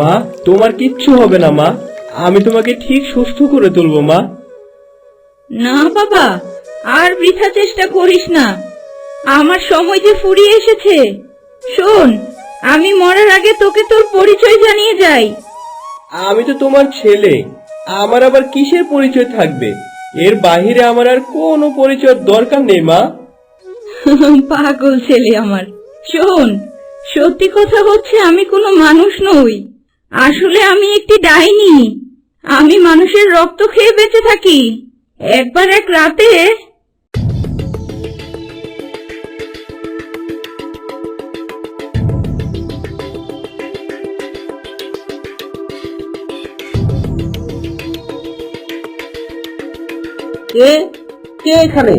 মা তোমার কিচ্ছু হবে না মা। আমি তোমাকে ঠিক সুস্থ করে তুলবো মা। না বাবা আর বৃথা চেষ্টা করিস না। আমার সময় যে ফুরিয়ে এসেছে। শোন আমি মরার আগে তোকে তোর পরিচয় জানিয়ে যাই। আমি তো তোমার ছেলে। আমার আবার কিসের পরিচয় থাকবে? এর বাহিরে আমার আর কোনো পরিচয় দরকার নেই মা। পাগল ছেলে আমার। শোন সত্যি কথা হচ্ছে আমি কোনো মানুষ নই। আসলে আমি একটি ডাইনি। আমি মানুষের রক্ত খেয়ে বেঁচে থাকি। একবার এক রাতে কে কে এখানে?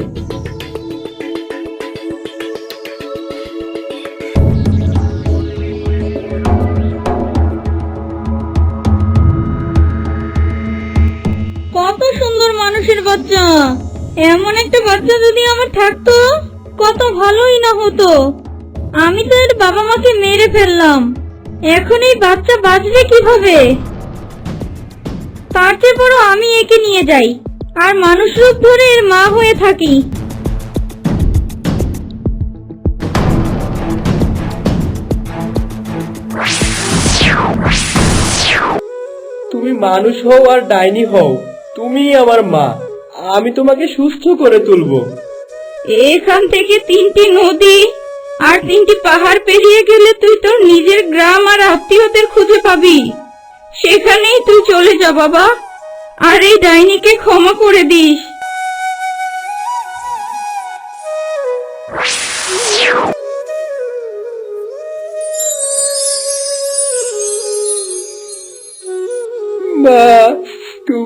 একটা বাচ্চা যদি আমার থাকতো, কত ভালোই না হতো। আমি তো এর বাবা মাকে মেরে ফেললাম। এখন এই বাচ্চা বাঁচবে কীভাবে? তার চেয়ে বড় আমি একে নিয়ে যাই, আর মানুষ রূপ ধরে এর মা হয়ে থাকি। তুমি মানুষ হও আর ডাইনি হও তুমি আমার মা। আমি তোমাকে সুস্থ করে তুলব। এখান থেকে তিনটি নদী আর তিনটি পাহাড় পেরিয়ে গেলে তুই তোর নিজের গ্রাম আর আত্মীয়দের খুঁজে পাবি। সেখানেই তুই চলে যা বাবা। আর এই ডাইনিকে ক্ষমা করে দিস।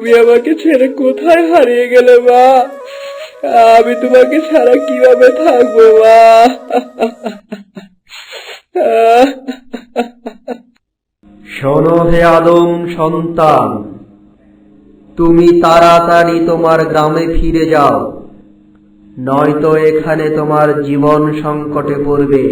তুমি আমাকে ছেড়ে কোথায় হারিয়ে গেলে, মা? আমি তোমাকে ছাড়া কীভাবে থাকব, মা? শোনো হে আদম সন্তান, তুমি তাড়াতাড়ি তোমার গ্রামে ফিরে যাও, নয়তো এখানে তোমার জীবন সংকটে পড়বে।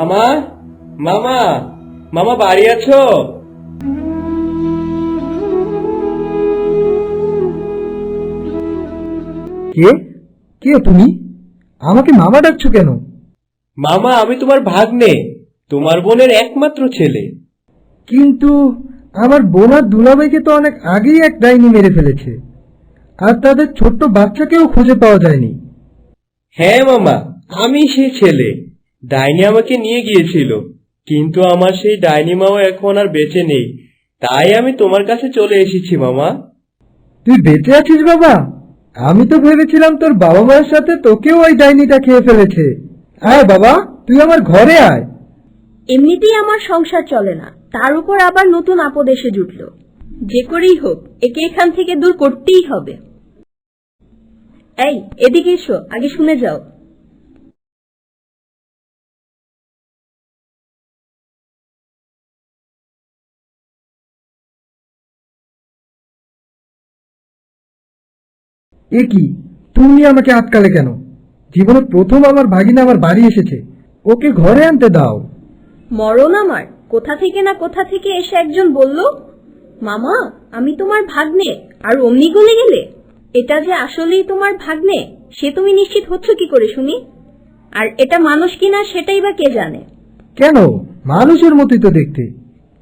মামা মামা মামা বাড়ি আছো? কে? কে তুমি? আমাকে মামা ডাকছো কেন? মামা আমি তোমার ভাগ্নে তোমার বোনের একমাত্র ছেলে। কিন্তু আমার বোনার দুলাভাইকে তো অনেক আগেই এক ডাইনি মেরে ফেলেছে। আর তাদের ছোট্ট বাচ্চাকেও খুঁজে পাওয়া যায়নি। হ্যাঁ মামা আমি সে ছেলে। ডাইনি আমাকে নিয়ে গিয়েছিল কিন্তু আমার সেই ডাইনি মাও এখন আর বেঁচে নেই। তাই আমি তোমার কাছে চলে এসেছি মামা। তুই বেঁচে আছিস বাবা? আমি তো ভেবেছিলাম তোর বাবা মায়ের সাথে তোকেও ওই ডাইনিটা খেয়ে ফেলেছে। আয় বাবা তুই আমার ঘরে আয়। এমনিতেই আমার সংসার চলে না তার উপর আবার নতুন আপদ এসে জুটল। যে করেই হোক একে এখান থেকে দূর করতেই হবে। এই এদিকে এসো আগে শুনে যাও। এ কি? তুমি আমাকে আটকালে কেন? জীবনে প্রথম আমার ভাগিনা আমার বাড়ি এসেছে। ওকে ঘরে আনতে দাও। মরণ আমার। কোথা থেকে না কোথা থেকে এসে একজন বলল মামা আমি তোমার ভাগ্নে আর অমনি গলে গেলে? এটা যে আসলেই তোমার ভাগ্নে সে তুমি নিশ্চিত হচ্ছ কি করে শুনি? আর এটা মানুষ কিনা সেটাই বা কে জানে? কেন? মানুষের মতোই তো দেখতে।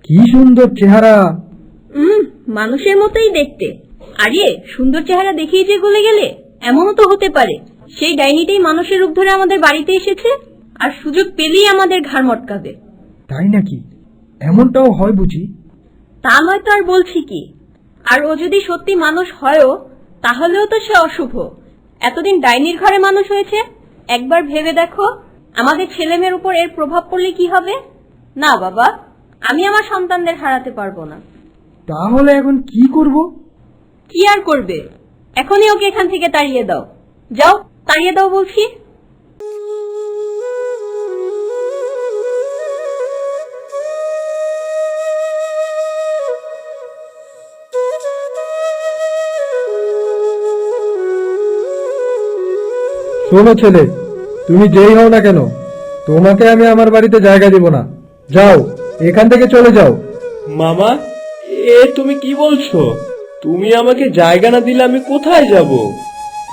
কি সুন্দর চেহারা। মানুষের মতোই দেখতে। আরে সুন্দর চেহারা দেখিয়ে যে গলে গেলে এমনও তো হতে পারে। সেই ডাইনিটাই মানুষের রূপ ধরে আমাদের বাড়িতে এসেছে আর সুযোগ পেলেই আমাদের ঘাড় মটকাবে। তাই নাকি? এমনটাও হয় বুঝি? তা নয় তো আর বলছি কি। আর ও যদি সত্যি মানুষ হয়ও তাহলেও তো সে অশুভ। এতদিন ডাইনির ঘরে মানুষ হয়েছে একবার ভেবে দেখো আমাদের ছেলেমেয়ের উপর এর প্রভাব পড়লে কি হবে? না বাবা আমি আমার সন্তানদের হারাতে পারব না। তাহলে এখন কি করব? কি আর করবে? এখনই ওকে এখান থেকে তাড়িয়ে দাও। যাও তাড়িয়ে দাও বলছি। শোনো ছেলে তুমি যেই হও না কেন তোমাকে আমি আমার বাড়িতে জায়গা দিব না। যাও এখান থেকে চলে যাও। মামা এ তুমি কি বলছো? তুমি আমাকে জায়গা না দিলে আমি কোথায় যাব?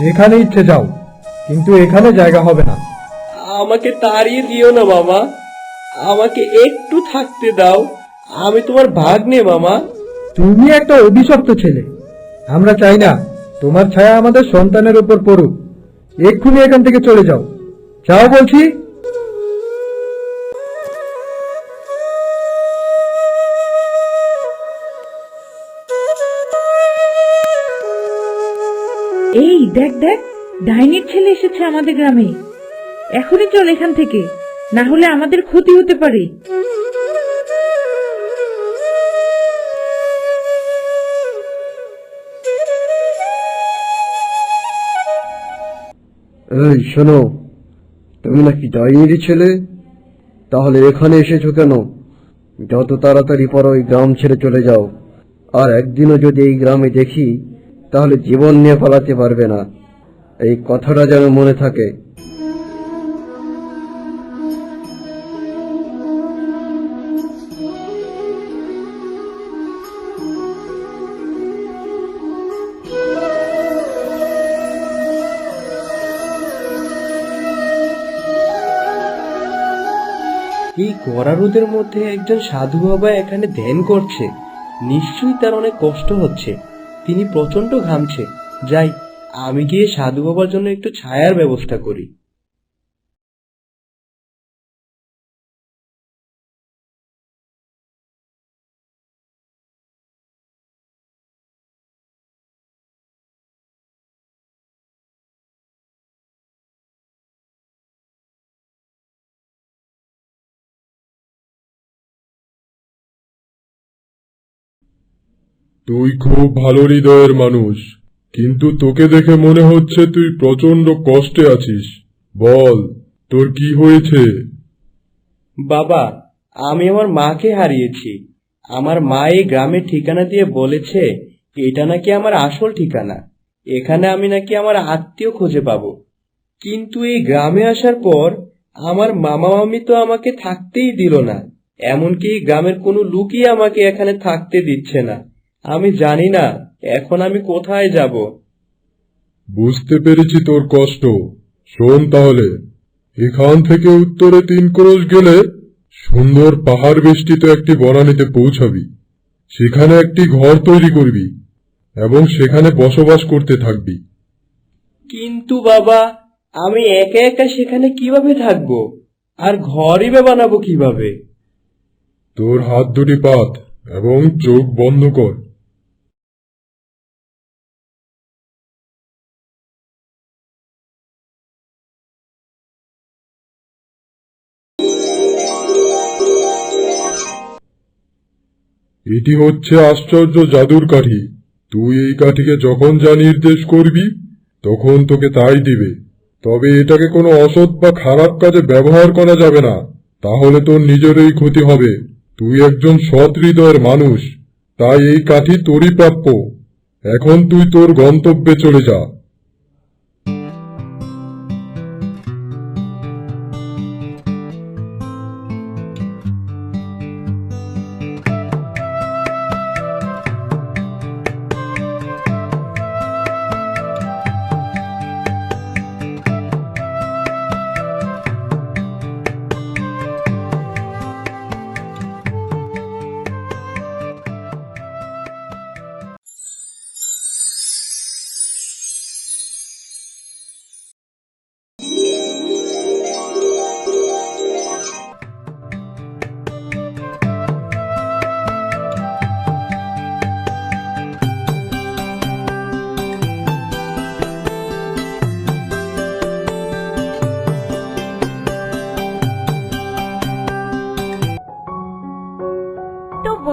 যেখানে ইচ্ছে যাও কিন্তু এখানে জায়গা হবে না। আমাকে তাড়িয়ে দিও না মামা। আমাকে একটু থাকতে দাও। আমি তোমার ভাগ্নে মামা। তুমি একটা অভিশপ্ত ছেলে। আমরা চাই না তোমার ছায়া আমাদের সন্তানের উপর পড়ুক। এক্ষুনি এখান থেকে চলে যাও। যাও বলছি। এই, দেখ দেখ, ডাইনির ছেলে এসেছে আমাদের গ্রামে। এখনই চল এখান থেকে, না হলে আমাদের ক্ষতি হতে পারে। এই, শোনো, তুমি নাকি ডাইনির ছেলে? তাহলে এখানে এসেছ কেন? যত তাড়াতাড়ি পর ওই গ্রাম ছেড়ে চলে যাও। আর একদিনও যদি এই গ্রামে দেখি তাহলে জীবন নিয়ে পালাতে পারবে না। এই কথাটা যেন মনে থাকে। এই কড়া রোদের মধ্যে একজন সাধু বাবা এখানে ধ্যান করছে? নিশ্চয়ই তার অনেক কষ্ট হচ্ছে। তিনি প্রচণ্ড ঘামছে। যাই আমি গিয়ে সাধু বাবার জন্য একটু ছায়ার ব্যবস্থা করি। তুই খুব ভালো হৃদয়ের মানুষ। কিন্তু তোকে দেখে মনে হচ্ছে তুই প্রচণ্ড কষ্টে আছিস। বল, তোর কি হয়েছে? বাবা, আমি আমার মাকে হারিয়েছি। আমার মা এই গ্রামের ঠিকানা দিয়ে বলেছে, এটা নাকি আমার আসল ঠিকানা। এখানে আমি নাকি আমার আত্মীয় খুঁজে পাবো। কিন্তু এই গ্রামে আসার পর, আমার মামা মামি তো আমাকে থাকতেই দিল না। এমনকি গ্রামের কোনো লোকই আমাকে এখানে থাকতে দিচ্ছে না। আমি জানি না এখন আমি কোথায় যাব? বুঝতে পেরেছি তোর কষ্ট। শোন তাহলে এখান থেকে উত্তরে তিন ক্রোশ গেলে সুন্দর পাহাড় বেষ্টিত একটি বনানীতে পৌঁছাবি। সেখানে একটি ঘর তৈরি করবি এবং সেখানে বসবাস করতে থাকবি। কিন্তু বাবা আমি একা একা সেখানে কীভাবে থাকব? আর ঘরই বা বানাবো কীভাবে? তোর হাত দুটি পাত এবং চোখ বন্ধ কর। এটি হচ্ছে আশ্চর্য জাদুর কাঠি। তুই এই কাঠিকে যখন যা নির্দেশ করবি, তখন তোকে তাই দিবে। তবে এটাকে কোনো অসৎ বা খারাপ কাজে ব্যবহার করা যাবে না। তাহলে তোর নিজেরই ক্ষতি হবে। তুই একজন সৎ হৃদয়ের মানুষ। তাই এই কাঠি তোরই প্রাপ্য। এখন তুই তোর গন্তব্যে চলে যা।